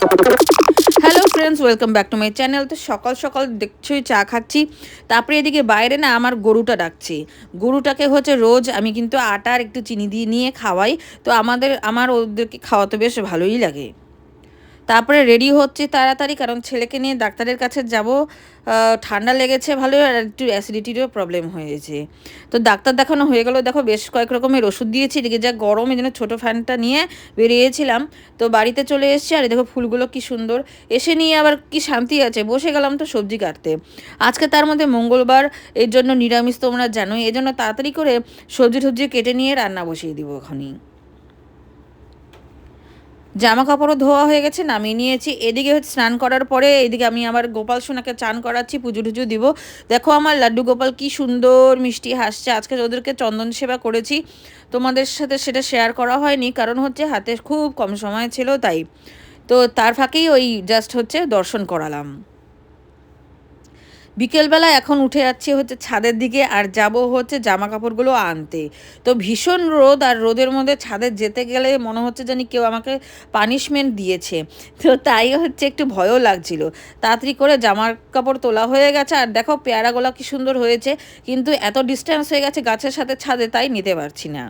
Hello friends welcome back to my channel তো সকাল সকাল দেখছি, চা খাচ্ছি। তারপরে এদিকে বাইরে না আমার গরুটা ডাকছে। গরুটাকে হচ্ছে রোজ আমি কিন্তু আটার একটু চিনি দিয়ে নিয়ে খাওয়াই। তো আমাদের, আমার ওদেরকে খাওয়াতে বেশ ভালোই লাগে। তারপরে রেডি হচ্ছে তাড়াতাড়ি, কারণ ছেলেকে নিয়ে ডাক্তারের কাছে যাব। ঠান্ডা লেগেছে, ভালো, আর একটু অ্যাসিডিটিরও প্রবলেম হয়েছে। তো ডাক্তার দেখানো হয়ে গেল, দেখো বেশ কয়েক রকমের ওষুধ দিয়েছি, এদিকে যা গরম, এই জন্য ছোটো ফ্যানটা নিয়ে বেরিয়েছিলাম। তো বাড়িতে চলে এসেছি, আর দেখো ফুলগুলো কি সুন্দর। এসে নিয়ে আবার কি শান্তি আছে, বসে গেলাম তো সবজি কাটতে। আজকে তার মধ্যে মঙ্গলবার, এর জন্য নিরামিষ তোমরা জানোই এই জন্য তাড়াতাড়ি করে সবজি টবজি কেটে নিয়ে রান্না বসিয়ে দিব ওখানেই জামা কাপড়ও ধোয়া হয়ে গেছে, নামিয়ে নিয়েছি। এদিকে হচ্ছে স্নান করার পরে এদিকে আমি আবার গোপাল সোনাকে চান করাচ্ছি, পুজো টুজো দিব। দেখো আমার লাড্ডু গোপাল কি সুন্দর মিষ্টি হাসছে। আজকে ওদেরকে চন্দন সেবা করেছি। তোমাদের সাথে সেটা শেয়ার করা হয়নি, কারণ হচ্ছে হাতে খুব কম সময় ছিল, তাই। তো তার ফাঁকেই ওই জাস্ট হচ্ছে দর্শন করালাম। বিকেলবেলা এখন উঠে যাচ্ছি হচ্ছে ছাদের দিকে আর যাব হচ্ছে জামা কাপড়গুলো আনতে। তো ভীষণ রোদ আর রোদের মধ্যে ছাদে যেতে গেলে মনে হচ্ছে জানি কেউ আমাকে পানিশমেন্ট দিয়েছে। তো তাই হচ্ছে একটু ভয়ও লাগছিল। তাড়াতাড়ি করে জামার কাপড় তোলা হয়ে গেছে আর দেখো পেয়ারাগুলো কি সুন্দর হয়েছে। কিন্তু এত ডিস্টেন্স হয়ে গেছে গাছের সাথে ছাদে তাই নিতে পারছি না।